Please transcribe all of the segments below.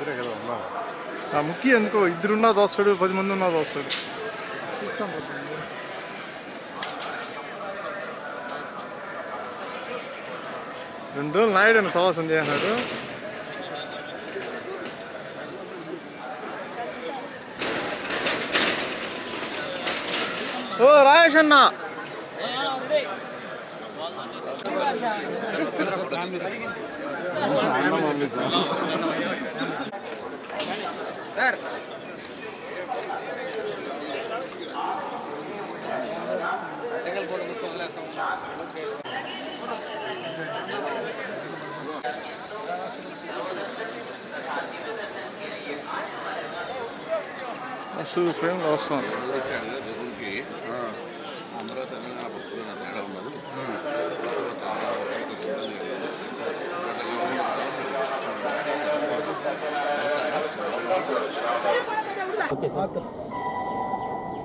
ఇద్దరే కదా ఉన్నారు ఆ ముఖ్య ఎందుకో? ఇద్దరున్నా దోస్తాడు పది మంది ఉన్నా దోస్తాడు. రెండు రోజులు నాయుడు అని సవాసం చేసినాడు ఓ రాయేష్ అన్న. అన్నం పంపిస్తాను అసలు ఫ్రేమ్లో వస్తాం జగన్కి తెలంగాణ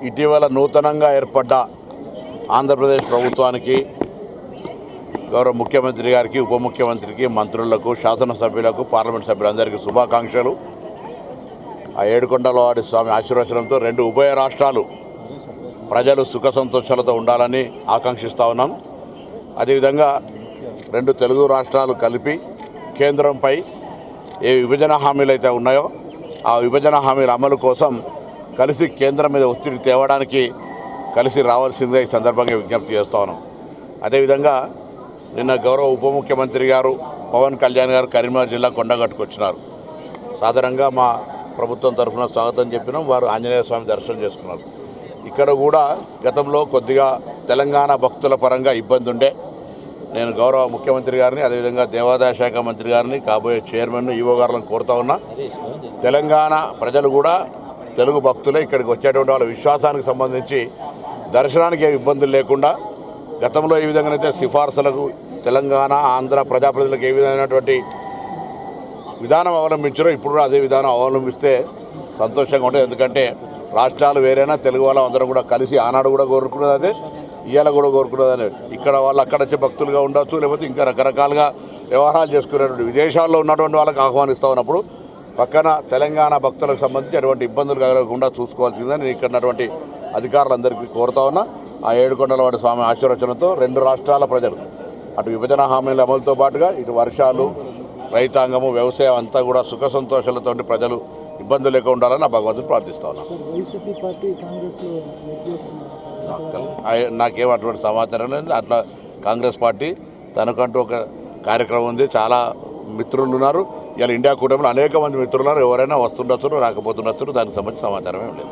ఇటీవల నూతనంగా ఏర్పడ్డ ఆంధ్రప్రదేశ్ ప్రభుత్వానికి గౌరవ ముఖ్యమంత్రి గారికి ఉప ముఖ్యమంత్రికి మంత్రులకు శాసనసభ్యులకు పార్లమెంట్ సభ్యులందరికీ శుభాకాంక్షలు. ఆ ఏడుకొండలవాడి స్వామి ఆశీర్వచనంతో రెండు ఉభయ రాష్ట్రాలు ప్రజలు సుఖ సంతోషాలతో ఉండాలని ఆకాంక్షిస్తూ ఉన్నాం. అదేవిధంగా రెండు తెలుగు రాష్ట్రాలు కలిపి కేంద్రంపై ఏ విభజన హామీలు అయితే ఉన్నాయో ఆ విభజన హామీల అమలు కోసం కలిసి కేంద్రం మీద ఒత్తిడి తేవడానికి కలిసి రావాల్సిందే ఈ సందర్భంగా విజ్ఞప్తి చేస్తాను ఉన్నాం. అదేవిధంగా నిన్న గౌరవ ఉప ముఖ్యమంత్రి గారు పవన్ కళ్యాణ్ గారు కరీంనగర్ జిల్లా కొండగట్టుకొచ్చినారు సాధారణంగా మా ప్రభుత్వం తరఫున స్వాగతం చెప్పినాం వారు ఆంజనేయ స్వామి దర్శనం చేసుకున్నారు. ఇక్కడ కూడా గతంలో కొద్దిగా తెలంగాణ భక్తుల పరంగా ఇబ్బంది ఉండే నేను గౌరవ ముఖ్యమంత్రి గారిని అదేవిధంగా దేవాదాయ శాఖ మంత్రి గారిని కాబోయే చైర్మన్ ఈవో గారులను కోరుతా ఉన్నా. తెలంగాణ ప్రజలు కూడా తెలుగు భక్తులే ఇక్కడికి వచ్చేటువంటి వాళ్ళ విశ్వాసానికి సంబంధించి దర్శనానికి ఏ ఇబ్బందులు లేకుండా గతంలో ఏ విధంగానైతే సిఫార్సులకు తెలంగాణ ఆంధ్ర ప్రజాప్రతినిధులకు ఏ విధమైనటువంటి విధానం అవలంబించారో ఇప్పుడు కూడా అదే విధానం అవలంబిస్తే సంతోషంగా ఉంటుంది. ఎందుకంటే రాష్ట్రాలు వేరైనా తెలుగు వాళ్ళం అందరం కూడా కలిసి ఆనాడు కూడా కోరుకున్నది అదే. ఇవాళ కూడా కోరుకునేదని ఇక్కడ వాళ్ళు అక్కడ వచ్చే భక్తులుగా ఉండొచ్చు లేకపోతే ఇంకా రకరకాలుగా వ్యవహారాలు చేసుకునేటువంటి విదేశాల్లో ఉన్నటువంటి వాళ్ళకి ఆహ్వానిస్తూ ఉన్నప్పుడు పక్కన తెలంగాణ భక్తులకు సంబంధించి అటువంటి ఇబ్బందులు కలగకుండా చూసుకోవాల్సిందని నేను ఇక్కడ ఉన్నటువంటి అధికారులందరికీ కోరుతా ఉన్నా. ఆ ఏడుకొండల వాడి స్వామి ఆశీర్వచనంతో రెండు రాష్ట్రాల ప్రజలు అటు విభజన హామీల అమలుతో పాటుగా ఇటు వర్షాలు రైతాంగము వ్యవసాయం అంతా కూడా సుఖ సంతోషాలతో ప్రజలు ఇబ్బందులు లేకుండా ఉండాలని నా భగవంతుని ప్రార్థిస్తా ఉన్నాను నాకేం అటువంటి సమాచారం లేదు. అట్లా కాంగ్రెస్ పార్టీ తనకంటూ ఒక కార్యక్రమం ఉంది. చాలా మిత్రులు ఉన్నారు. ఇలా ఇండియా కూటమిలో అనేక మంది మిత్రులు ఉన్నారు. ఎవరైనా వస్తుండొచ్చు రాకపోతుండొచ్చు దానికి సంబంధించిన సమాచారం ఏం లేదు.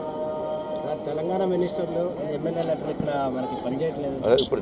సార్ తెలంగాణ మినిస్టర్లు ఎమ్మెల్యేలు అట్లా ఇక్కడ మనకి పనిచేయట్లేదు. అదే ఇప్పుడు